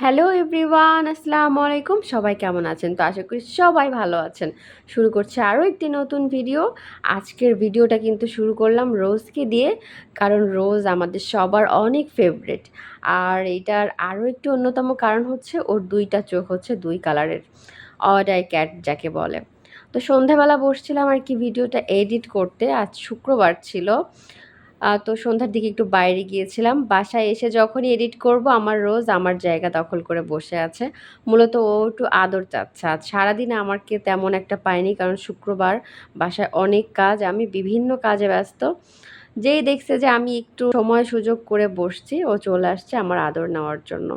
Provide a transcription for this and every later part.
Hello everyone, আসসালামু আলাইকুম। সবাই কেমন আছেন? তো আশা করি সবাই ভালো আছেন। শুরু করছে আরও একটি নতুন ভিডিও। আজকের ভিডিওটা কিন্তু শুরু করলাম রোজকে দিয়ে, কারণ রোজ আমাদের সবার অনেক ফেভারেট আর এটার আরও একটি অন্যতম কারণ হচ্ছে, ওর দুইটা চোখ হচ্ছে দুই কালারের অড আই ক্যাট যাকে বলে। তো সন্ধ্যাবেলা বসছিলাম আর কি ভিডিওটা এডিট করতে। আজ শুক্রবার ছিল। তো সন্ধ্যার দিকে একটু বাইরে গিয়েছিলাম। বাসায় এসে যখনই এডিট করব, আমার রোজ আমার জায়গা দখল করে বসে আছে। মূলত ও একটু আদর চাচ্ছে। আজ সারাদিনে আমাকে তেমন একটা পায়নি, কারণ শুক্রবার বাসায় অনেক কাজ, আমি বিভিন্ন কাজে ব্যস্ত। যেই দেখছে যে আমি একটু সময় সুযোগ করে বসছি, ও চলে আসছে আমার আদর নেওয়ার জন্য।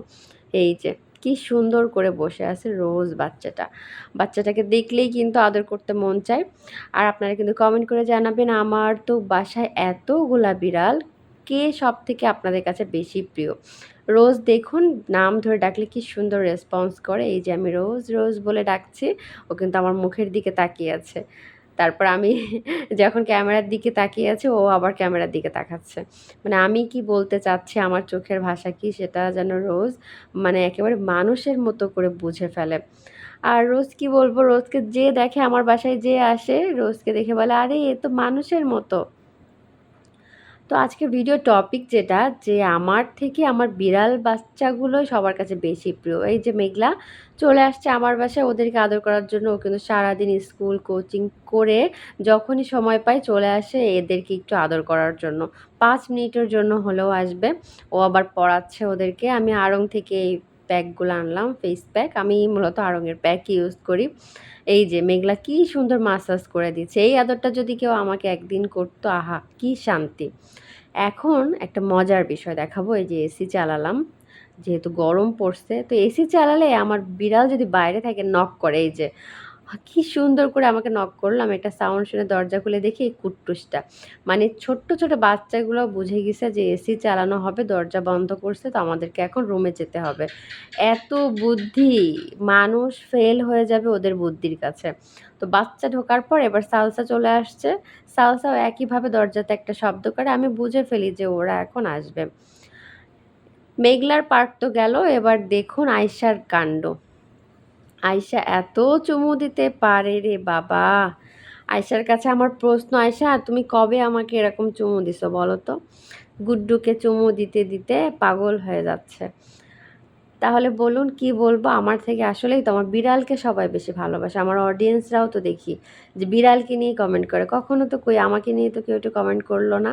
এই যে। কি সুন্দর করে বসে আছে রোজ বাচ্চাটা। বাচ্চাটাকে দেখলেই কিন্তু আদর করতে মন চায়। আর আপনারা কিন্তু কমেন্ট করে জানাবেন, আমার তো বাসায় এতগুলা বিড়াল কে সব থেকে আপনাদের কাছে বেশি প্রিয়? রোজ দেখুন, নাম ধরে ডাকলে কি সুন্দর রেসপন্স করে, এই যে আমি রোজ রোজ বলে ডাকছি, ও কিন্তু আমার মুখের দিকে তাকিয়ে আছে। তারপর আমি যখন ক্যামেরার দিকে তাকিয়ে আছে, ও আবার ক্যামেরার দিকে তাকাচ্ছে। মানে আমি কি বলতে চাচ্ছি, আমার চোখের ভাষা কি সেটা যেন রোজ মানে একেবারে মানুষের মতো করে বুঝে ফেলে। আর রোজ কি বলব, রোজকে যে দেখে আমার বাসায় যে আসে, রোজকে দেখে বলে, আরে, এ তো মানুষের মতো। তো আজকে ভিডিও টপিক যেটা, যে আমার থেকে আমার বিড়াল বাচ্চাগুলো সবার কাছে বেশি প্রিয়। এই যে মেঘলা চলে আসছে আমার বাসায়, ওদেরকে আদর করার জন্য। ও কিন্তু সারাদিন স্কুল কোচিং করে যখনই সময় পায় চলে আসে এদেরকে একটু আদর করার জন্য। পাঁচ মিনিটের জন্য হলেও আসবে। ও আবার পড়াচ্ছে ওদেরকে। আমি আড়ং থেকে এই প্যাকগুলো আনলাম ফেস প্যাক আমি মূলত আরঙের প্যাক ইউজ করি। এই যে মেঘলা কি সুন্দর মাসাজ করে দিচ্ছে। এই আদরটা যদি কেউ আমাকে একদিন করতো, আহা, কি শান্তি। এখন একটা মজার বিষয় দেখাবো। এই যে এসি চালালাম। যেহেতু গরম পড়ছে, তো এসি চালালে আমার বিড়াল যদি বাইরে থাকে নক করে। এই যে কি সুন্দর করে আমাকে নক করলাম একটা সাউন্ড শুনে দরজা খুলে দেখি এই কুট্টুসটা মানে ছোট্ট ছোট বাচ্চাগুলো বুঝে গেছে যে এসি চালানো হবে, দরজা বন্ধ করছে, তো আমাদেরকে এখন রুমে যেতে হবে। এত বুদ্ধি! মানুষ ফেল হয়ে যাবে ওদের বুদ্ধির কাছে। তো বাচ্চা ঢোকার পর এবার সালসা চলে আসছে। সালসাও একইভাবে দরজাতে একটা শব্দ করে। আমি বুঝে ফেলি যে ওরা এখন আসবে। মেঘলার পার্ক তো গেল। এবার দেখুন আয়সার কাণ্ড। আয়সা এত চুমু দিতে পারে রে বাবা। আয়সার কাছে আমার প্রশ্ন আয়সা তুমি কবে আমাকে এরকম চুমু দিছো বলো তো? গুড্ডুকে চুমু দিতে দিতে পাগল হয়ে যাচ্ছে। তাহলে বলুন কি বলব? আমার থেকে আসলেই তো আমার বিড়ালকে সবাই বেশি ভালোবাসে। আমার অডিয়েন্সরাও তো দেখি যে বিড়ালকে নিয়ে কমেন্ট করে। কখনো তো কই, আমাকে নিয়ে তো কেউ একটু কমেন্ট করল না।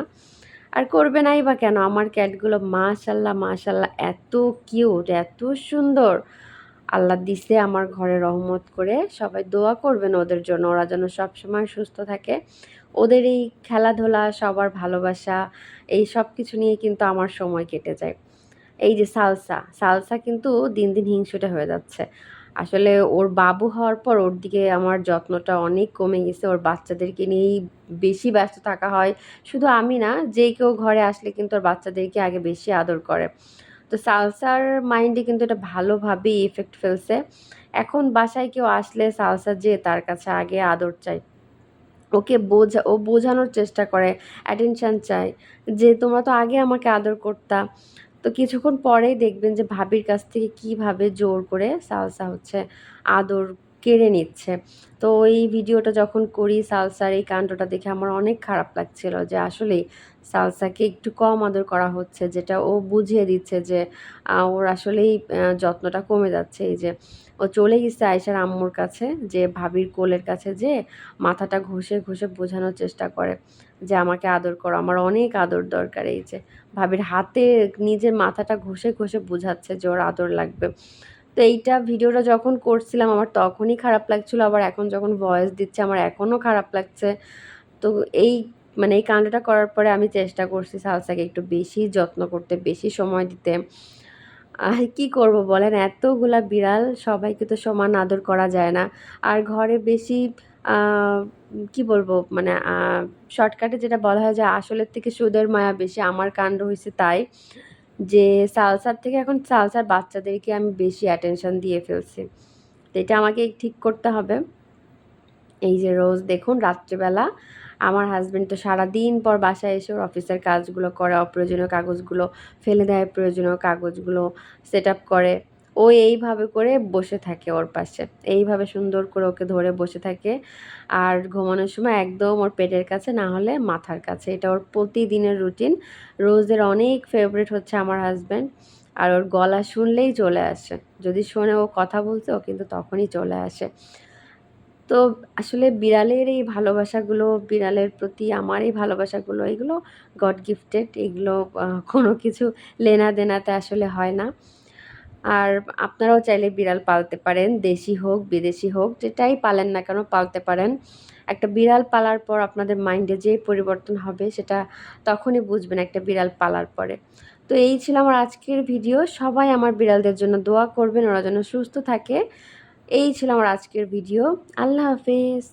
আর করবে নাই বা কেন? আমার ক্যাটগুলো মাশাল্লাহ মাশাল্লাহ, এত কিউট এত সুন্দর। আল্লাহ দিছে আমার ঘরে রহমত করে। সবাই দোয়া করবেন ওদের জন্য। ওরা যেন সবসময় সুস্থ থাকে। ওদের এই খেলাধুলা, সবার ভালোবাসা, এই সব কিছু নিয়ে কিন্তু আমার সময় কেটে যায়। এই যে সালসা সালসা কিন্তু দিন দিন হিংসুটে হয়ে যাচ্ছে। আসলে ওর বাবু হওয়ার পর ওর দিকে আমার যত্নটা অনেক কমে গেছে। ওর বাচ্চাদেরকে নিয়েই বেশি ব্যস্ত থাকা হয়। শুধু আমি না, যে কেউ ঘরে আসলে কিন্তু ওর বাচ্চাদেরকে আগে বেশি আদর করে। তো সালসার মাইন্ডে কিন্তু এটা ভালোভাবেই এফেক্ট ফেলছে। এখন বাসায় কেউ আসলে সালসা যে তার কাছে আগে আদর চাই ওকে বোঝা, ও বোঝানোর চেষ্টা করে অ্যাটেনশান চায় যে তোমরা তো আগে আমাকে আদর করতা। তো কিছুক্ষণ পরেই দেখবেন যে ভাবির কাছ থেকে কীভাবে জোর করে সালসা হচ্ছে আদর কেড়ে নিচ্ছে। তো এই ভিডিওটা যখন করি সালসার এই কাণ্ডটা দেখে আমার অনেক খারাপ লাগছিল যে আসলেই সালসাকে একটু কম আদর করা হচ্ছে, যেটা ও বুঝিয়ে দিচ্ছে যে ওর আসলেই যত্নটা কমে যাচ্ছে। এই যে ও চলে গেছে আয়সার আম্মুর কাছে, যে ভাবির কোলের কাছে যে মাথাটা ঘষে ঘষে বোঝানোর চেষ্টা করে যে আমাকে আদর করো, আমার অনেক আদর দরকার। এই যে ভাবির হাতে নিজের মাথাটা ঘষে ঘষে বোঝাচ্ছে যে ওর আদর লাগবে। তো এইটা ভিডিওটা যখন করছিলাম, আমার তখনই খারাপ লাগছিল। আবার এখন যখন ভয়েস দিচ্ছে, আমার এখনও খারাপ লাগছে। তো এই মানে এই কাণ্ডটা করার পরে আমি চেষ্টা করছি সালসাকে একটু বেশি যত্ন করতে, বেশি সময় দিতে। আর কী করব বলেন? এতগুলা বিড়াল, সবাইকে তো সমান আদর করা যায় না। আর ঘরে বেশি কি বলব? মানে শর্টকাটে যেটা বলা হয় যে আসলের থেকে সুদের মায়া বেশি, আমার কাণ্ড হয়েছে তাই। যে সালসার থেকে এখন সালসার বাচ্চাদেরকে আমি বেশি অ্যাটেনশন দিয়ে ফেলছি। তো এটা আমাকে ঠিক করতে হবে। এই যে রোজ দেখুন, রাত্রেবেলা আমার হাজব্যান্ড তো সারাদিন পর বাসায় এসে ওর অফিসের কাজগুলো করে, অপ্রয়োজনীয় কাগজগুলো ফেলে দেয়, প্রয়োজনীয় কাগজগুলো সেট আপ করে। ও এইভাবে করে বসে থাকে ওর পাশে। এইভাবে সুন্দর করে ওকে ধরে বসে থাকে। আর ঘুমানোর সময় একদম ওর পেটের কাছে, না হলে মাথার কাছে। এটা ওর প্রতিদিনের রুটিন। রোজের অনেক ফেভারিট হচ্ছে আমার হাজব্যান্ড আর ওর গলা শুনলেই চলে আসে। যদি শোনে ও কথা বলছে, ও কিন্তু তখনই চলে আসে। তো আসলে বিড়ালের এই ভালোবাসাগুলো, বিড়ালের প্রতি আমার এই ভালোবাসাগুলো, এগুলো গড গিফটেড এগুলো কোনো কিছু লেনা দেনাতে আসলে হয় না। আর আপনারাও চাইলে বিড়াল পালতে পারেন, দেশি হোক, বিদেশি হোক, যেটাই পালেন না কেন পালতে পারেন। একটা বিড়াল পালার পর আপনাদের মাইন্ডে যে পরিবর্তন হবে সেটা তখনই বুঝবেন একটা বিড়াল পালার পরে। তো এই ছিল আমার আজকের ভিডিও সবাই আমার বিড়ালদের জন্য দোয়া করবেন, ওরা যেন সুস্থ থাকে। এই ছিল আমার আজকের ভিডিও আল্লাহ হাফেজ।